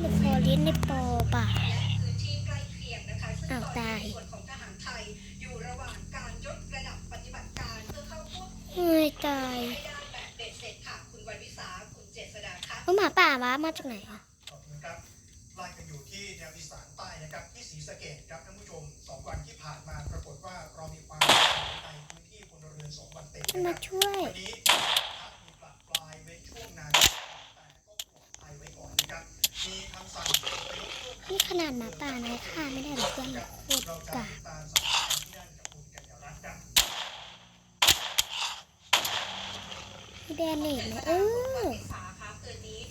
ในโพลิสในปป่ะพื้นที่ใกล้เคียงนะคะซึ่งอ้าตายนี้ส่วนของทหารไทยอยู่ระหว่างการยกระดับปฏิบัติการเพื่อเข้าวบคุมเฮ้ยตายให้ได้แบบเบ็ดเสร็จค่ะคุณวันวิสาคุณเจษดาคะว่าหมาป่าวะมาจากไหนอะขอบคุณครับไล่กันอยู่ที่แนวอีสานใต้นะครับที่ศรีสะเกดครับท่านผู้ชมสองวันที่ผ่านมาปรากฏว่าเรามีความในพื้นที่พลเรือนสองวันเต็มนะครับ ช่วย วันนี้พักมีปรับปลายเว้นช่วงนั้นแต่ก็ปลอดภัยไว้ก่อนนะครับมีคำสั่งอพยพเพิ่ม นี่ขนาดหมาป่านะฆ่าไม่ได้หรอกเพื่อนโคตร เราจะ กา ติดตามสถานการณ์ที่นั่นกับคุณกัญญารัตน์ครับ พี่ แดนเนตนะเออ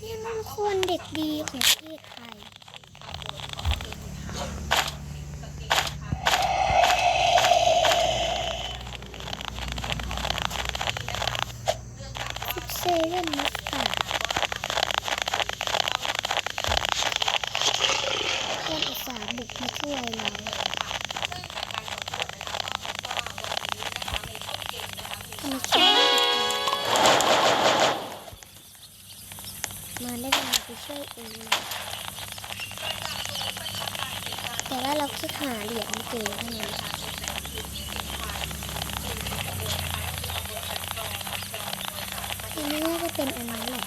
นี่มันคนเด็กดีของประเทศไทยเซเว่น มาได้เวลาไปช่วยเองแต่ว่าเราคิดหาเหรียญไม่เจอเท่านั้นอันนี้น่าจะเป็นอันนี้แหละ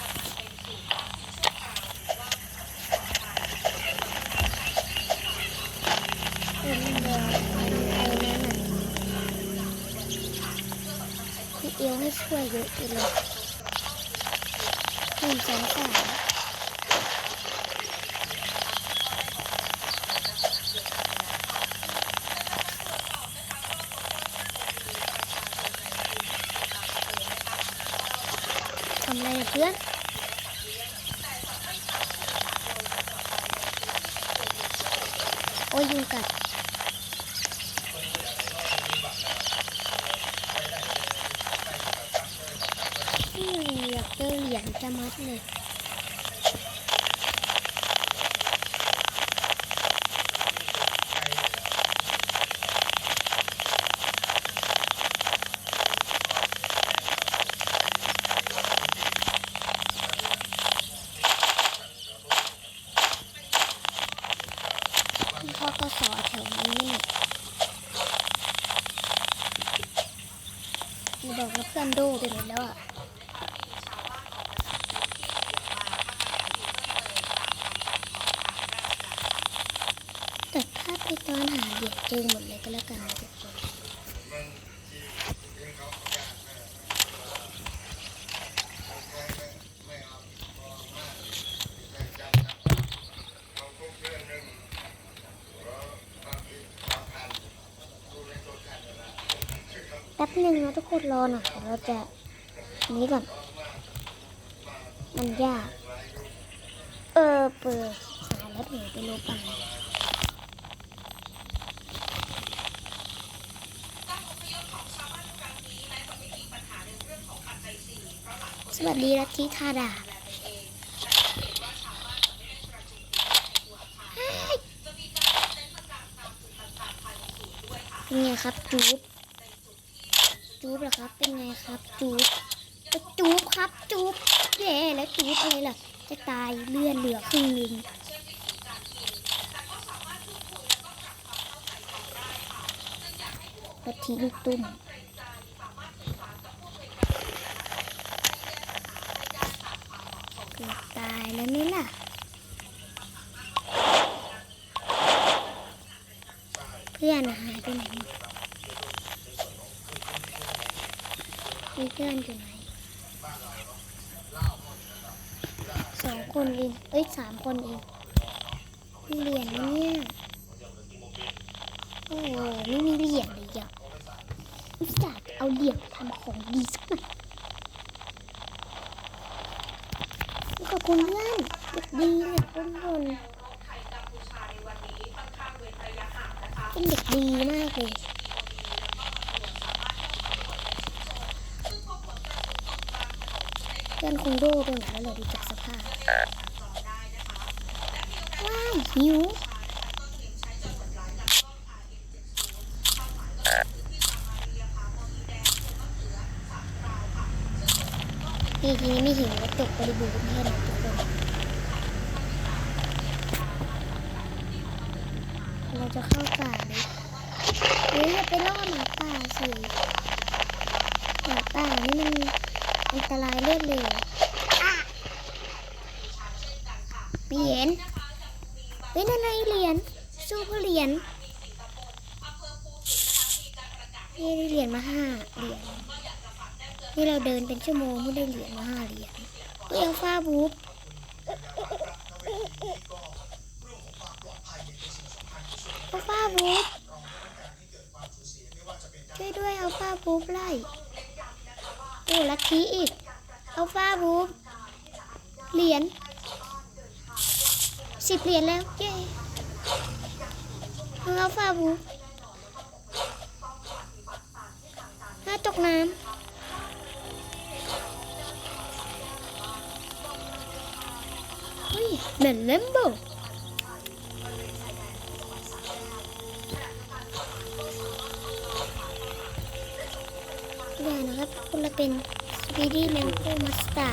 เป็นเดียวไอ้นั่นน่ะพี่เอวให้ช่วยเยอะเลยหนึ่งสองสามทำอะไรอะเพื่อนโอ้ยยุงกัดอืมอยากเจอเหรียญจะมัดเลย พ่อก็สอแถวนี้นี่ อย่าบอกว่าเพื่อนดูไปหมดแล้วอะแต่ถ้าไปตอนหาเหยื่อเจอหมดเลยก็แล้วกันทุกคน บหนึ่งนะทุกคนรอหน่อยเราจะนี้ก่อน มันยาก เออเปิดสาแล้วหนูไปลบอันสวัสดีลัทธิทาดาเฮ้ยเป็นไงครับจูบ จูบเหรอครับ เป็นไงครับจูบจูบครับจูบแย่แล้วจูบอะไรล่ะ จะตายเลือดเหลือครึ่งนึงลัทธิลูกตุ้มเกือบตายแล้วนี่ล่ะเพื่อนหายไปไหนห มีเพื่อนอยู่ไหนสองคนเองเอ้ยสามคนเองมีเหรียญนะเนี่ยโอ้โหไม่มีเหรียญเลยอะอุตส่าห์เอาเหรียญทำของดีสักหน่อยขอบคุณเพื่อนเด็กดีเด็กคนคนไทยกัมพูชาในวันนี้ค่อนเป็นเด็กดีมากเลย เล่นคงโดไปหมดแล้วเลยดีจากสภาพว้ายหิวนี่ทีนี้ไม่หิวแล้วตกบริบูรณ์ให้เราทุกคนเราจะเข้าป่าเลยเฮ้ยไปล่อหมาป่าสิหมาป่านี่มัน อันตรายเรื่อยเลยเหรียญเป็นอะไรเหรียญสู้เหรียญนี่ได้เหรียญมาห้าเหรียญนี่เราเดินเป็นชั่วโมงไม่ได้เหรียญมาห้าเหรียญเอลฟาบูฟอัลฟาบูฟช่วยด้วยเอัลฟาบูฟไล่ งลัทธิอีกเอัลฟาบูเหรียญสิบเหรียญแล้ว เย้มึงอัฟาบูมน่าตกน้ำเหมือนเลมโบ dapat ukulapin. Pili ng kumasta.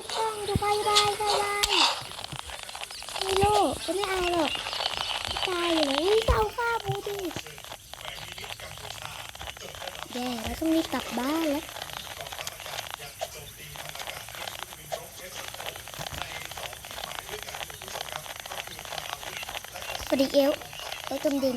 ดแองดูใบใบใบใบไม่โลก็ไม่เอาหรอกตายอยู่เลยเจ้าข้าบูดิแย่แล้วต้องรีบกลับบ้านแล้วสวัดีเอลเอลจมดิน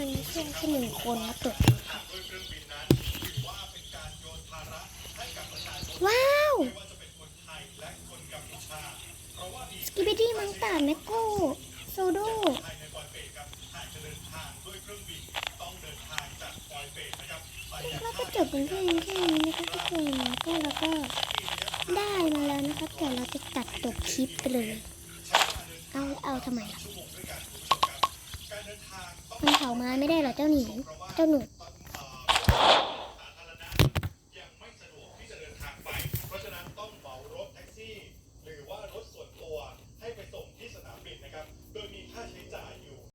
มันเพื่อนแค่หนึ่งคนมาตกว้าว สกิบดี้มังตาแมกโกโซโดแล้วก็จบกันแค่นแค่นี้นะคะทุกคนก็แล้วก็ได้มาแล้วนะคะแต่เราจะตัดจบคลิปไปเลย เอาเอาทำไมล่ะ มันเผาไม้ไม่ได้หรอเจ้าหนีเจ้าหนู